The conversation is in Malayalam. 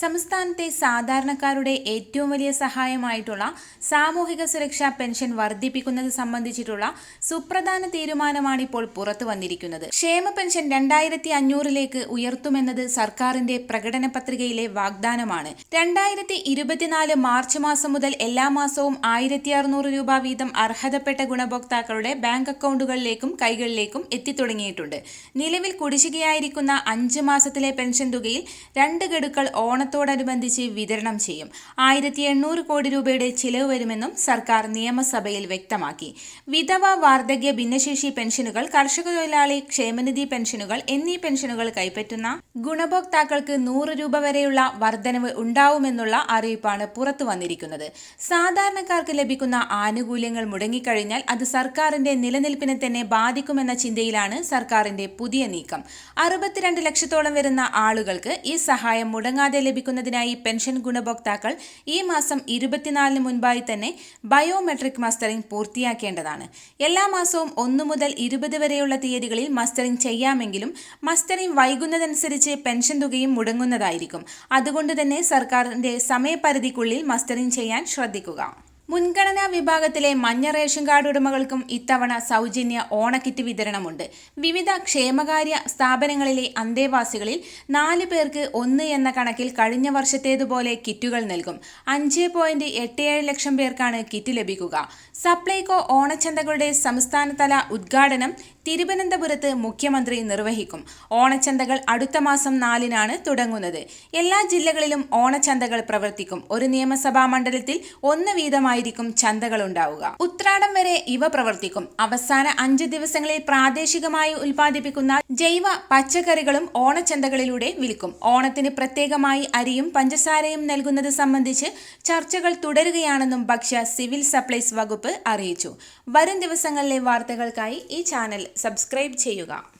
സംസ്ഥാനത്തെ സാധാരണക്കാരുടെ ഏറ്റവും വലിയ സഹായമായിട്ടുള്ള സാമൂഹിക സുരക്ഷാ പെൻഷൻ വർദ്ധിപ്പിക്കുന്നത് സംബന്ധിച്ചിട്ടുള്ള സുപ്രധാന തീരുമാനമാണ് ഇപ്പോൾ പുറത്തു വന്നിരിക്കുന്നത്. ക്ഷേമ പെൻഷൻ രണ്ടായിരത്തി അഞ്ഞൂറിലേക്ക് ഉയർത്തുമെന്നത് സർക്കാരിന്റെ പ്രകടന പത്രികയിലെ വാഗ്ദാനമാണ്. രണ്ടായിരത്തി ഇരുപത്തിനാല് മാർച്ച് മാസം മുതൽ എല്ലാ മാസവും ആയിരത്തി അറുന്നൂറ് രൂപ വീതം അർഹതപ്പെട്ട ഗുണഭോക്താക്കളുടെ ബാങ്ക് അക്കൗണ്ടുകളിലേക്കും കൈകളിലേക്കും എത്തിത്തുടങ്ങിയിട്ടുണ്ട്. നിലവിൽ കുടിശ്ശികയായിരിക്കുന്ന അഞ്ച് മാസത്തിലെ പെൻഷൻ തുകയിൽ രണ്ട് ഗഡുക്കൾ ഓണത്തോടനുബന്ധിച്ച് വിതരണം ചെയ്യും. ആയിരത്തി എണ്ണൂറ് കോടി രൂപയുടെ ചിലവ് വരുമെന്നും സർക്കാർ നിയമസഭയിൽ വ്യക്തമാക്കി. വിധവ വാർദ്ധക്യ ഭിന്നശേഷി പെൻഷനുകൾ കർഷക തൊഴിലാളി ക്ഷേമനിധി പെൻഷനുകൾ എന്നീ പെൻഷനുകൾ കൈപ്പറ്റുന്ന ഗുണഭോക്താക്കൾക്ക് നൂറ് രൂപ വരെയുള്ള വർധനവ് ഉണ്ടാവുമെന്നുള്ള അറിയിപ്പാണ് പുറത്തു വന്നിരിക്കുന്നത്. സാധാരണക്കാർക്ക് ലഭിക്കുന്ന ആനുകൂല്യങ്ങൾ മുടങ്ങിക്കഴിഞ്ഞാൽ അത് സർക്കാരിന്റെ നിലനിൽപ്പിനെ തന്നെ ബാധിക്കുമെന്ന ചിന്തയിലാണ് സർക്കാരിന്റെ പുതിയ നീക്കം. അറുപത്തിരണ്ട് ലക്ഷത്തോളം വരുന്ന ആളുകൾക്ക് ഈ സഹായം മുടങ്ങാതെ ലഭിക്കുന്നതിനായി പെൻഷൻ ഗുണഭോക്താക്കൾ ഈ മാസം ഇരുപത്തിനാലിന് മുൻപായി തന്നെ ബയോമെട്രിക് മസ്റ്ററിംഗ് പൂർത്തിയാക്കേണ്ടതാണ്. എല്ലാ മാസവും ഒന്നു മുതൽ ഇരുപത് വരെയുള്ള തീയതികളിൽ മസ്റ്ററിംഗ് ചെയ്യാമെങ്കിലും മസ്റ്ററിംഗ് വൈകുന്നതനുസരിച്ച് പെൻഷൻ തുകയും മുടങ്ങുന്നതായിരിക്കും. അതുകൊണ്ട് തന്നെ സർക്കാരിന്റെ സമയപരിധിക്കുള്ളിൽ മസ്റ്ററിംഗ് ചെയ്യാൻ ശ്രദ്ധിക്കുക. മുൻഗണനാ വിഭാഗത്തിലെ മഞ്ഞ റേഷൻ കാർഡ് ഉടമകൾക്കും ഇത്തവണ സൗജന്യ ഓണക്കിറ്റ് വിതരണമുണ്ട്. വിവിധ ക്ഷേമകാര്യ സ്ഥാപനങ്ങളിലെ അന്തേവാസികളിൽ നാല് പേർക്ക് ഒന്ന് എന്ന കണക്കിൽ കഴിഞ്ഞ വർഷത്തേതുപോലെ കിറ്റുകൾ നൽകും. അഞ്ച് പോയിന്റ് എട്ട് ഏഴ് ലക്ഷം പേർക്കാണ് കിറ്റ് ലഭിക്കുക. സപ്ലൈകോ ഓണച്ചന്തകളുടെ സംസ്ഥാനതല ഉദ്ഘാടനം തിരുവനന്തപുരത്ത് മുഖ്യമന്ത്രി നിർവഹിക്കും. ഓണച്ചന്തകൾ അടുത്ത മാസം നാലിനാണ് തുടങ്ങുന്നത്. എല്ലാ ജില്ലകളിലും ഓണച്ചന്തകൾ പ്രവർത്തിക്കും. ഒരു നിയമസഭാ മണ്ഡലത്തിൽ ഒന്ന് വീതമായിരിക്കും ചന്തകൾ ഉണ്ടാവുക ഉത്രാടം വരെ ഇവ പ്രവർത്തിക്കും. അവസാന അഞ്ച് ദിവസങ്ങളിൽ പ്രാദേശികമായി ഉൽപ്പാദിപ്പിക്കുന്ന ജൈവ പച്ചക്കറികളും ഓണച്ചന്തകളിലൂടെ വിൽക്കും. ഓണത്തിന് പ്രത്യേകമായി അരിയും പഞ്ചസാരയും നൽകുന്നത് സംബന്ധിച്ച് ചർച്ചകൾ തുടരുകയാണെന്നും ഭക്ഷ്യ സിവിൽ സപ്ലൈസ് വകുപ്പ് അറിയിച്ചു. വരും ദിവസങ്ങളിലെ വാർത്തകൾക്കായി ഈ ചാനൽ സബ്സ്ക്രൈബ് ചെയ്യുക.